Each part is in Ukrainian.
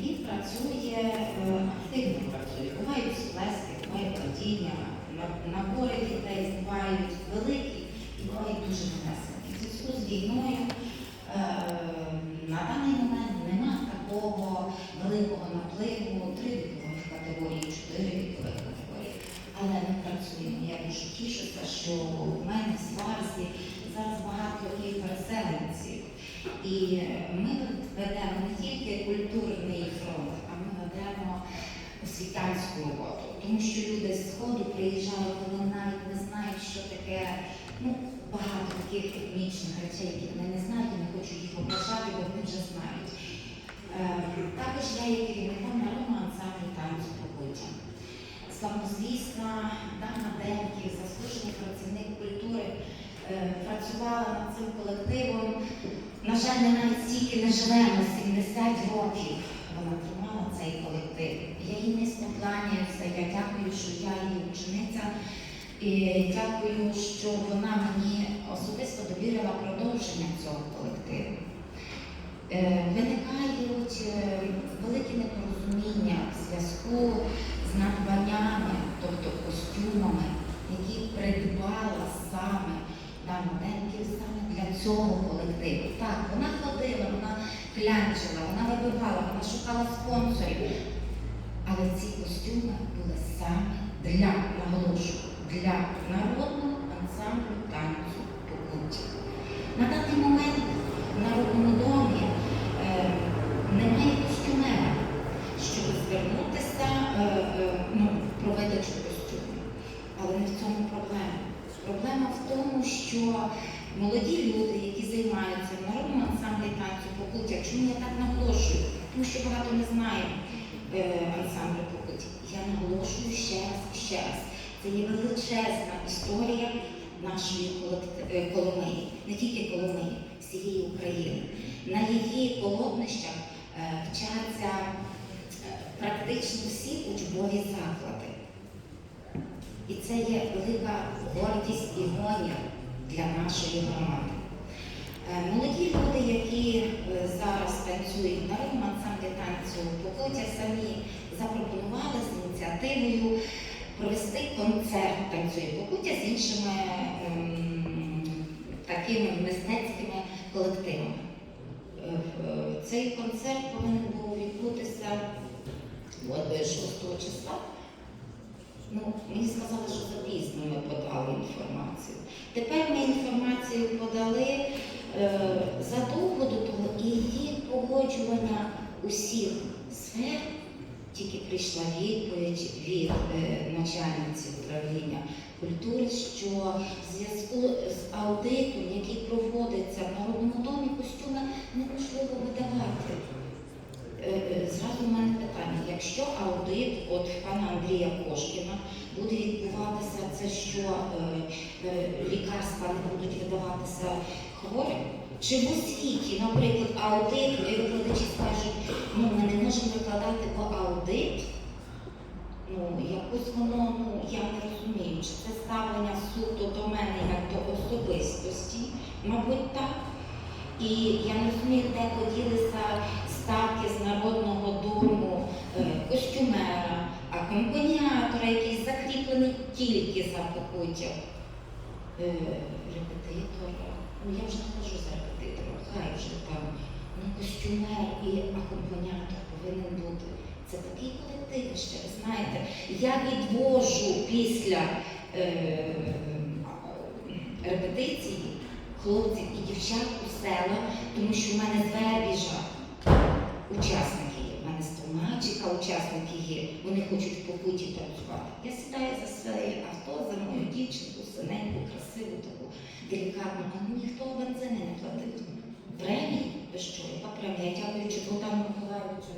Він працює е, активно працює. Бувають сплески, бувають падіння, набори дітей бувають великі і бувають дуже нанесені. В зв'язку з війною е, на даний момент немає такого великого напливу, три вікових категорії, чотири вікових категорії. Але ми працюємо. Я дуже тішуся, що в мене в Сварзі зараз багато є переселенців. І ми ведемо не тільки культурний фронт, а ми ведемо освітянську роботу. Тому що люди з сходу приїжджають, вони навіть не знають, що таке ну, багато таких етнічних речей, які вони не знають, і не хочу їх ображати, бо вони вже знають. Е, Також я є керівником народного ансамблю танцю побиття. Славнозвісна Дана Деньків, заслужений працівник культури, цим колективом. На жаль, ми навіть стільки не живемо, 70 років вона тримала цей колектив. Я їй низько кланяюся, я дякую, що я її учениця. І дякую, що вона мені особисто довірила продовження цього колективу. Е, Виникають е, великі непорозуміння в зв'язку з надбаннями, тобто костюмами, які придбала саме Дана Денків саме для цього колективу. Так, вона ходила, вона клянчила, вона вибивала, вона шукала спонсорів. Але ці костюми були саме для, наголошую, для народного ансамблю танцю Покуття. На даний момент в Народному домі е, немає костюмера, щоб звернутися е, е, ну, про видачу костюмів. Але не в цьому проблема. Проблема в тому, що молоді люди, які займаються в народному ансамблі танцю Покуття, чому я так наголошую? Тому що багато не знає е, ансамблю Покуття. Я наголошую ще раз і ще раз. Це є величезна історія нашої колект- е, Коломиї, не тільки Коломиї, всієї України. На її полотнищах е, вчаться практично всі учбові заклади. І це є велика гордість і гоня для нашої громади. Е, Молоді люди, які е, зараз танцюють в народному ансамблі танцю Покуття, самі запропонували з ініціативою провести концерт танцює Покуття з іншими ем, такими мистецькими колективами. Е, Цей концерт повинен був відбутися от, 6 числа. Ну, мені сказали, що запізно ми подали інформацію. Тепер ми інформацію подали е, задовго до того і її погоджування усіх сфер. Тільки прийшла відповідь від е, начальниці управління культури, що в зв'язку з аудитом, який проводиться в Народному домі, костюми неможливо видавати. Е, е, Зразу в мене питання, якщо аудит от пана Андрія Кошкіна буде відбуватися, це що е, лікарства не будуть видаватися хворим? Чи в освіті, наприклад, аудит, викладачі скажуть, ну ми не можемо викладати по аудит? Ну, якось воно, ну я не розумію, чи це ставлення суто до мене як до особистості, мабуть, так. І я не розумію, де поділися ставки з народного дому е, костюмера, акомпаніатора, який закріплений тільки за покуття. Е, репетитора. Ну я вже не кажу за репетитора, хай вже там. Ну, костюмер і акомпаніатор повинен бути. Це такий колектив, ще ви знаєте. Я відвожу після е, репетиції хлопців і дівчат у села, тому що в мене з Вербіжа учасники є. В мене з Томачика учасники є. Вони хочуть в покуті танцювати. Я сідаю за своє авто, за мою дівчинку, синеньку, красиву таку, делікатну, а ніхто бензини не платив. Премії? Ви що, яка премія? Я дякуючи Богдану Миколаївичу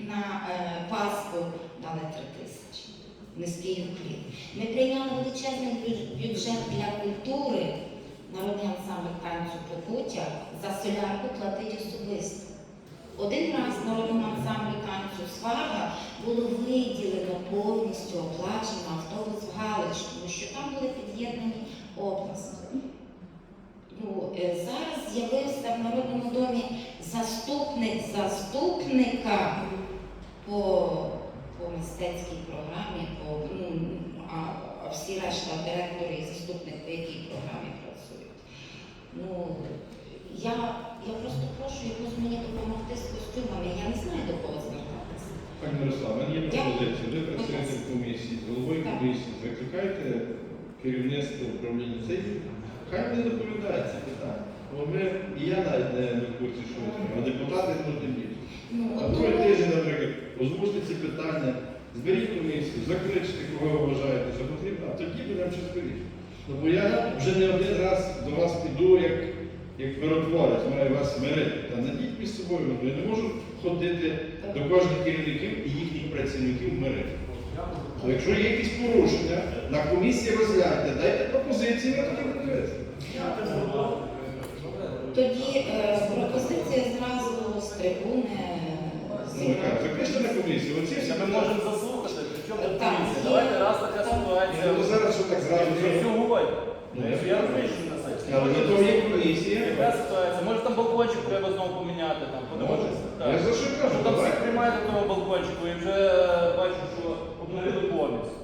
на е, Пасху дали три тисячі. Низький уклін. Ми прийняли величезний бюджет для культури. Народний ансамбль танцю Покуття за солярку платить особисто. Один раз народному ансамблю танцю Сварга було виділено повністю оплачено автобус в Галич, тому що там були під'єднані області. Ну, е, зараз з'явився в Народному домі заступник заступника по, по мистецькій програмі, по, ну, а, а всі решта директори і заступник по якій програмі працюють. Ну, я, я просто прошу якось мені допомогти з костюмами. Я не знаю до кого звертатися. Пані Мирослава, в мене є пропозиція. Ви працюєте в комісії, з головою комісії, закликайте керівництво управління цей, хай не доповідає ці питання. Бо ми, і я навіть не, в курсі, що це, а депутати тим більше. Ну, А другий тиждень, наприклад, озвучте ці питання, зберіть комісію, закличте, кого ви вважаєте, що потрібно, а тоді будемо щось вирішувати. Ну, бо я вже не один раз до вас піду, як, як миротворець, маю вас мирити. Та надіть між собою, ну, я не можу ходити до кожних керівників і їхніх працівників мирити. То якщо є якісь порушення, на комісії розгляньте, дайте пропозиції, ми тоді будемо дивитися. Тоді е, пропозиція зразу з трибуни. Ну, Михайло, закличте на комісію, оці всі Ми можемо заслухати, причому комісія. Давайте раз така ситуація. Ну, зараз що так зразу. Ну, Я я розумію, що. Але на то є комісія. Яка ситуація? Може там балкончик треба знову поміняти, там, подивитися. Ну, Я за що кажу, Ну, Там всі давайте. приймають до того балкончику і вже бачу, що обновили повністю.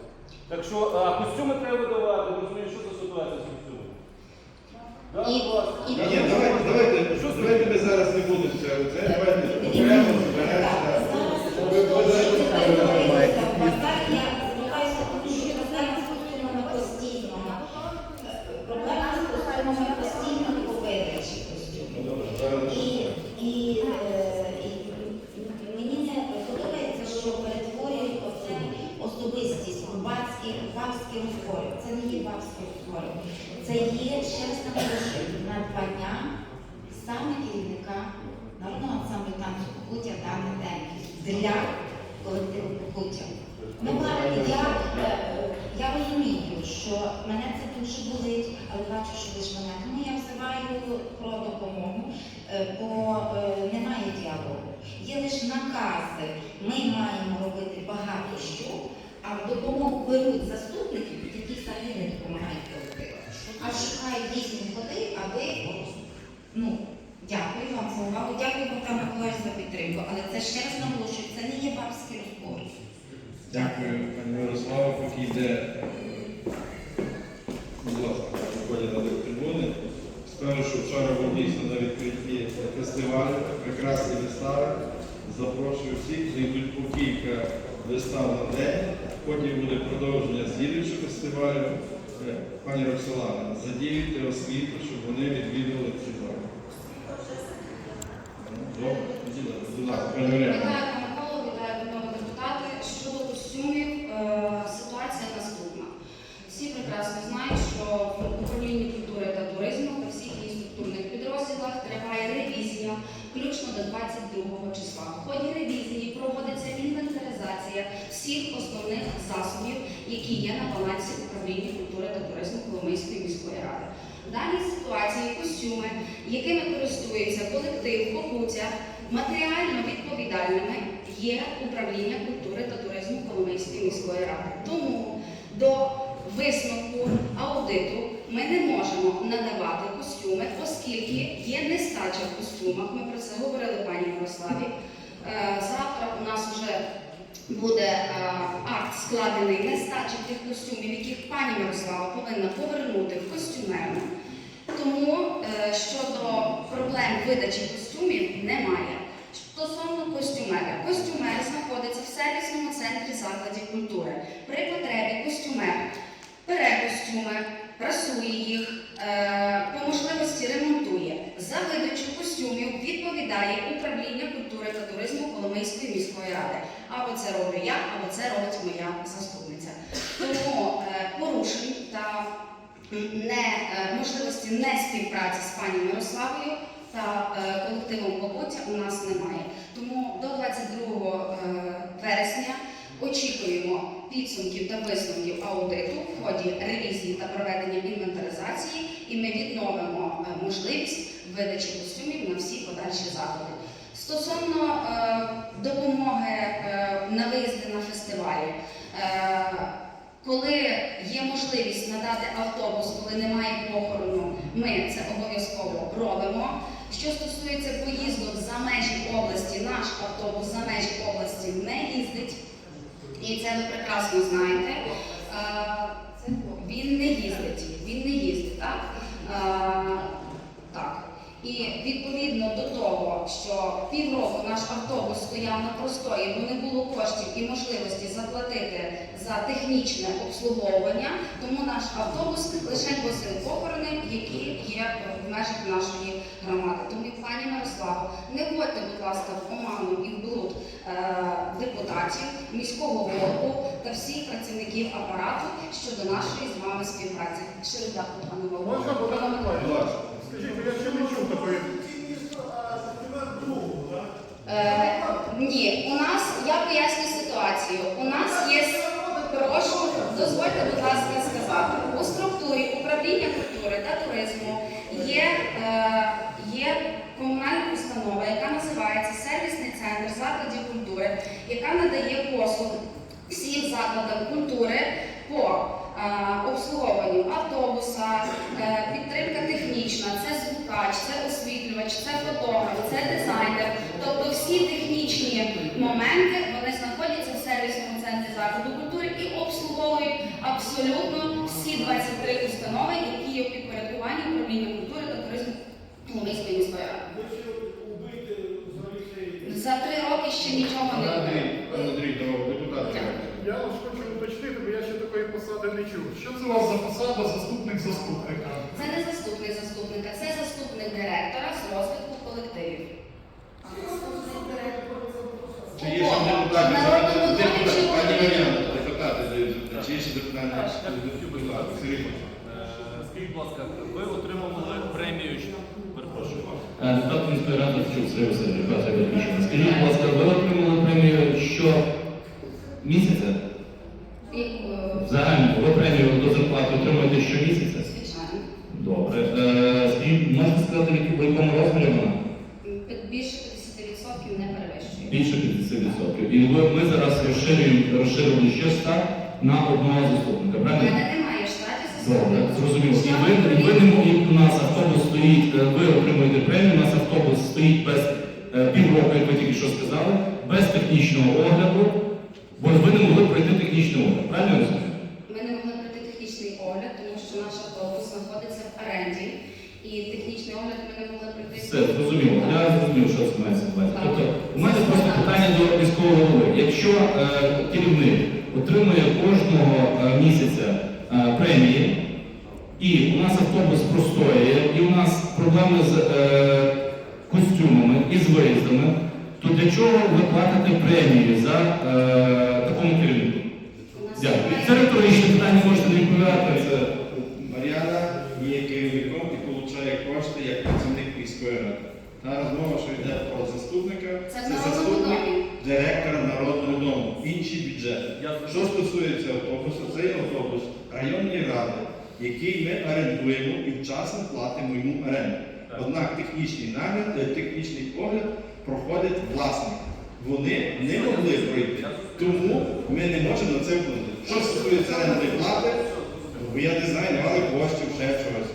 Так що, а костюми треба видавати, розумієш, розумієте, що за ситуація з костюмом? Да, І- будь ласка. і- Ні, ні, давайте, давайте, Що давайте ми зараз не будемо це, це давайте окремо зберемося. Ви- ви знаєте, що ви робите. Я звертаюся, тому що проблема з костюмами постійно. Е, Проблема з костюмами постійно по видачі Ну, костюмів. добре, зараз І, і, е, і мені не подобається, що перетворюють оце особистість у бабські, бабські розбори. Це не є бабські розбори. Це є, ще раз наголошую, надбання саме керівника народного ансамблю танцю Покуття Дани Демки для колективу Покуття. Ну, я, е, я розумію, що мене це дуже болить, але бачу, що ви ж мене. Тому я взиваю про допомогу, е, бо е, немає діалогу. Є лише накази. Ми маємо робити багато що, а в допомогу беруть заступників, які самі не допомагають колективу. А шукають різні ходи, аби ну. Дякую вам за увагу. Дякую, Богдан Миколаївич, за підтримку. Але це ще раз наголошую, це не є бабські розбори. Дякую, пані Мирослава, поки йде. е, виходять на трибуни. Скажу, що вчора був дійсно на відкритті фестивалю, прекрасні вистави. Запрошую всіх, зайдуть по кілька вистав на день. Потім буде продовження слідуючого фестивалю. Е, Пані Роксолана, задіюйте освіту, щоб вони відвідували ці. Добре, пані Вітаю панове депутати. Щодо костюмів, е, ситуація наступна. Всі прекрасно знають, що в управлінні культури та туризму та всіх її підрозділах триває ревізія, включно до 22 числа. В ході ревізії проводиться інвентаризація всіх основних засобів, які є на балансі управління культури та туризму Коломийської міської ради. В ситуації костюми, якими користується колектив Покуття, матеріально відповідальними є управління культури та туризму Коломийської міської ради. Тому до висновку аудиту ми не можемо надавати костюми, оскільки є нестача в костюмах. Ми про це говорили пані Мирославі. Е, Завтра у нас вже буде е, акт складений нестача тих костюмів, яких пані Мирослава повинна повернути в костюмерну. Тому е, щодо проблем видачі костюмів немає. Стосовно костюмера, костюмер знаходиться в сервісному центрі закладів культури. При потребі костюмер бере костюми, прасує їх, е, по можливості ремонтує. За видачу костюмів відповідає управління культури та туризму Коломийської міської ради. Або це роблю я, або це робить моя заступниця. Тому е, порушень та не, е, можливості не співпраці з пані Мирославою та е, колективом Покуття у нас немає. Тому до 22 е, вересня очікуємо підсумків та висновків аудиту в ході ревізії та проведення інвентаризації, і ми відновимо е, можливість видачі костюмів на всі подальші заходи. Стосовно допомоги на виїзди на фестивалі. Коли є можливість надати автобус, коли немає похорону, ми це обов'язково робимо. Що стосується поїздок за межі області, наш автобус за межі області не їздить, і це ви прекрасно знаєте. Е, Він не їздить, він не їздить, так? І відповідно до того, що півроку наш автобус стояв на простої, бо не було коштів і можливості заплатити за технічне обслуговування, тому наш автобус лише возив похорони, які є в межах нашої громади. Тому, пані Мирославо, не вводьте, будь ласка, в оману і в блуд е, депутатів, міського голову та всіх працівників апарату щодо нашої з вами співпраці. Щиро дякую, пане голово. Можна Богдан Будь Миколаївич? ласка. Скажіть, бо я ще не чув такої. Е, ні, у нас я поясню ситуацію. У нас є прошу, дозвольте, будь ласка, сказати. У структурі управління культури та туризму є, е, є комунальна установа, яка називається сервісний центр закладів культури, яка надає послуги всім закладам культури по е, обслуговуванню автобуса, е, підтримка технічна, це звукач, це освітлювач, це фотограф, це дизайнер. Тобто всі технічні моменти вони знаходяться в сервісному центрі закладу культури і обслуговують абсолютно всі 23 установи, які є в підпорядкуванні управління культури та туризму Львівської міської ради. За три роки ще нічого не Андрій. Я вас хочу уточнити, бо я ще такої посади не чув. Що це у вас за посада заступник заступника? Це не заступник заступника, це заступник директора з розвитку колективів. Чи є ще депутати? Народному Депутати, домі чи пані голові? Мар'яна, депутати, чи є ще ласка, Сергій. Е, Скажіть, будь ласка, ви отримували премію, перепрошую. Е, Депутат міської ради Чук Сергій Васильович, Скажіть, будь ласка, ви отримали премію що місяця? І, е, Взагалі, ви премію до зарплати отримуєте щомісяця? Звичайно. Добре. Е, Скажіть, можете сказати, в які- в якому розмірі вона? Більше 50% не перевищує. Більше 50%. І ви, ми зараз розширюємо, розширили ще штат на одного заступника, У правильно? мене немає в штаті Зрозуміло. І ви, ви і у нас автобус стоїть, е, ви отримуєте премію, у нас автобус стоїть без е, півроку, як ви тільки що сказали, без технічного огляду, бо ви не могли пройти технічний огляд, правильно я розумію? Ми не могли пройти технічний огляд, тому що наш автобус знаходиться в оренді. І технічний огляд ми не могли пройти. Все, зрозуміло. Я зрозумів, що це мається на увазі. Тобто, у мене просто питання до міського голови. Якщо е, керівник отримує кожного е, місяця премії, і у нас автобус простоює, і у нас проблеми з е, костюмами і з виїздами, то для чого ви платите премії за е, такому керівнику? Дякую. Це риторичне питання, можете не відповідати. Це Мар'яна є керівником і отримує кошти як працівник міської ради. Та розмова, що йде про заступника, Це це заступник директора народного дому, інший бюджет. Я Що стосується автобусу, це є автобус районної ради, який ми орендуємо і вчасно платимо йому оренду. Так. Однак технічний нагляд, е, технічний огляд проходить власник. Вони не могли пройти, тому ми не можемо на це вплинути. Що стосується орендної плати, бо я не знаю, не мали коштів, ще чогось.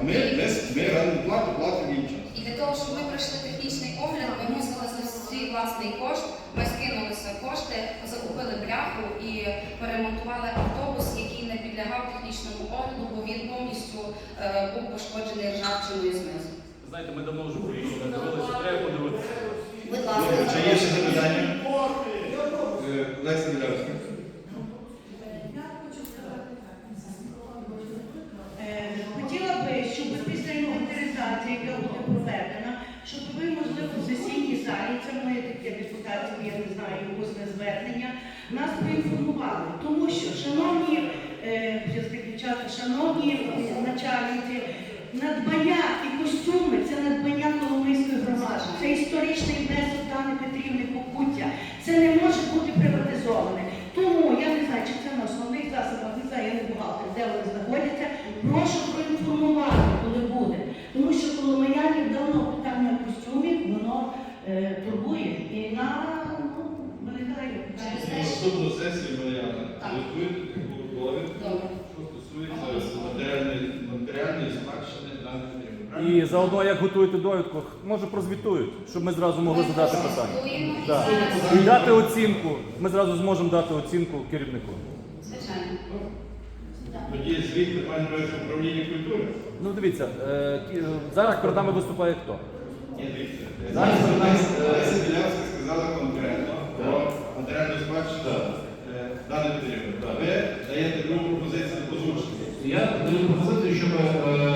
А ми, ми, ми орендну плату платимо їм час. І для того, щоб ми пройшли технічний огляд, ми мусили за свій власний кошт, ми скинулися кошти, закупили бляху і перемонтували автобус, який не підлягав технічному огляду, бо він повністю е, був пошкоджений ржавчиною знизу. Знаєте, ми давно вже не дивилися, треба подивитися. Будь Добре, ласка, Чи є ще запитання? Е, Леся Мілявська. Е, Хотіла би, щоб після інвентаризації, яка буде проведена, щоб ви, можливо, в сесійній залі, це моє таке депутатське, я не знаю, усне звернення, нас поінформували. Тому що, шановні е, дівчата, шановні начальниці, надбання і костюми це надбання Коломийської громади. Це історичний внесок Дани Петрівни Покуття. Це не може бути приватизоване. Тому я не знаю, чи це на основних засобах, не знаю, я не бухгалтер, де вони знаходяться. Прошу проінформувати, коли буде. Тому що коломиянів давно питання костюмів, воно е, турбує. І на ну, виникає питання. Наступну сесію Мар'яна Так. готують голови, Добре. що стосується матеріальної матеріальної спадщини даних і заодно як готуєте довідку, може прозвітують, щоб ми зразу могли задати питання. Так. І дати оцінку. Ми зразу зможемо дати оцінку керівнику. Звичайно. Тоді звіт питань в управлінні культури. Ну дивіться, е, кі- е, зараз перед нами виступає хто? Ні, дивіться. Зараз перед нами, е, Леся Білявська сказала конкретно про матеріальну спадщину е, Дани Петрівни. Ви даєте другу пропозицію озвучити. Я даю пропозицію, щоб е,